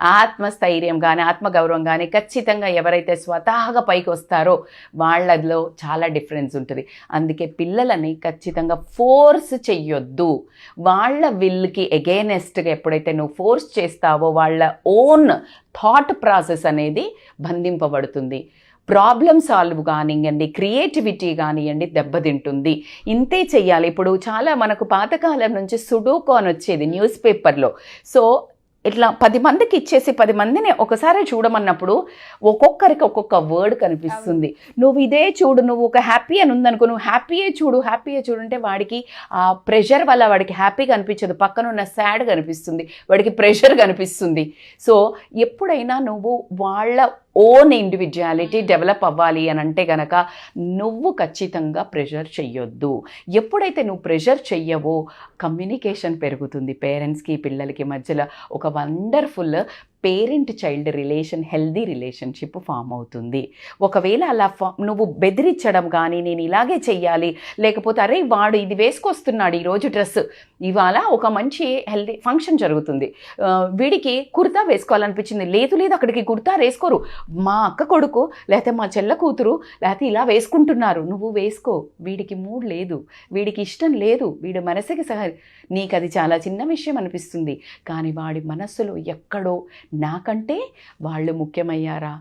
ఆత్మస్థైర్యం కానీ ఆత్మగౌరవం కానీ ఖచ్చితంగా ఎవరైతే స్వతహాగా పైకి వస్తారో వాళ్ళలో చాలా డిఫరెన్స్ ఉంటుంది. అందుకే పిల్లలని ఖచ్చితంగా ఫోర్స్ చెయ్యొద్దు. వాళ్ళ విల్కి ఎగైనెస్ట్గా ఎప్పుడైతే నువ్వు ఫోర్స్ చేస్తావో వాళ్ళ ఓన్ థాట్ ప్రాసెస్ అనేది బంధింపబడుతుంది. ప్రాబ్లమ్ సాల్వ్ కానివ్వండి క్రియేటివిటీ కానివ్వండి దెబ్బతింటుంది. ఇంతే చెయ్యాలి. ఇప్పుడు చాలా మనకు పాతకాలం నుంచి సుడోకో అని వచ్చేది న్యూస్ పేపర్లో సో ఇట్లా పది మందికి ఇచ్చేసి పది మందిని ఒకసారి చూడమన్నప్పుడు ఒక్కొక్కరికి ఒక్కొక్క వర్డ్ కనిపిస్తుంది. నువ్వు ఇదే చూడు నువ్వు ఒక హ్యాపీ అని ఉందనుకో నువ్వు హ్యాపీయే చూడు హ్యాపీయే చూడు అంటే వాడికి ఆ ప్రెషర్ వల్ల వాడికి హ్యాపీ కనిపించదు. పక్కన ఉన్న సాడ్ కనిపిస్తుంది. వాడికి ప్రెషర్ కనిపిస్తుంది. సో ఎప్పుడైనా నువ్వు వాళ్ళ ఓన్ ఇండివిజువాలిటీ డెవలప్ అవ్వాలి అని అంటే గనక నువ్వు ఖచ్చితంగా ప్రెషర్ చెయ్యొద్దు. ఎప్పుడైతే నువ్వు ప్రెషర్ చెయ్యవో కమ్యూనికేషన్ పెరుగుతుంది. పేరెంట్స్కి పిల్లలకి మధ్యలో ఒక wonderful parent child relation healthy relationship form అవుతుంది. ఒకవేళ అలా ఫా నువ్వు బెదిరించడం కానీ నేను ఇలాగే చెయ్యాలి లేకపోతే అరే వాడు ఇది వేసుకొస్తున్నాడు ఈరోజు డ్రెస్ ఇవాళ ఒక మంచి హెల్దీ ఫంక్షన్ జరుగుతుంది. వీడికి కుర్తా వేసుకోవాలనిపించింది. లేదు లేదు అక్కడికి కుర్తా వేసుకోరు. మా అక్క కొడుకు లేకపోతే మా చెల్ల కూతురు లేకపోతే ఇలా వేసుకుంటున్నారు. నువ్వు వేసుకో వీడికి మూడ్ లేదు వీడికి ఇష్టం లేదు వీడి మనసుకి సహ నీకు అది చాలా చిన్న విషయం అనిపిస్తుంది. కానీ వాడి మనస్సులో ఎక్కడో నాకంటే వాళ్ళు ముఖ్యమయ్యారా?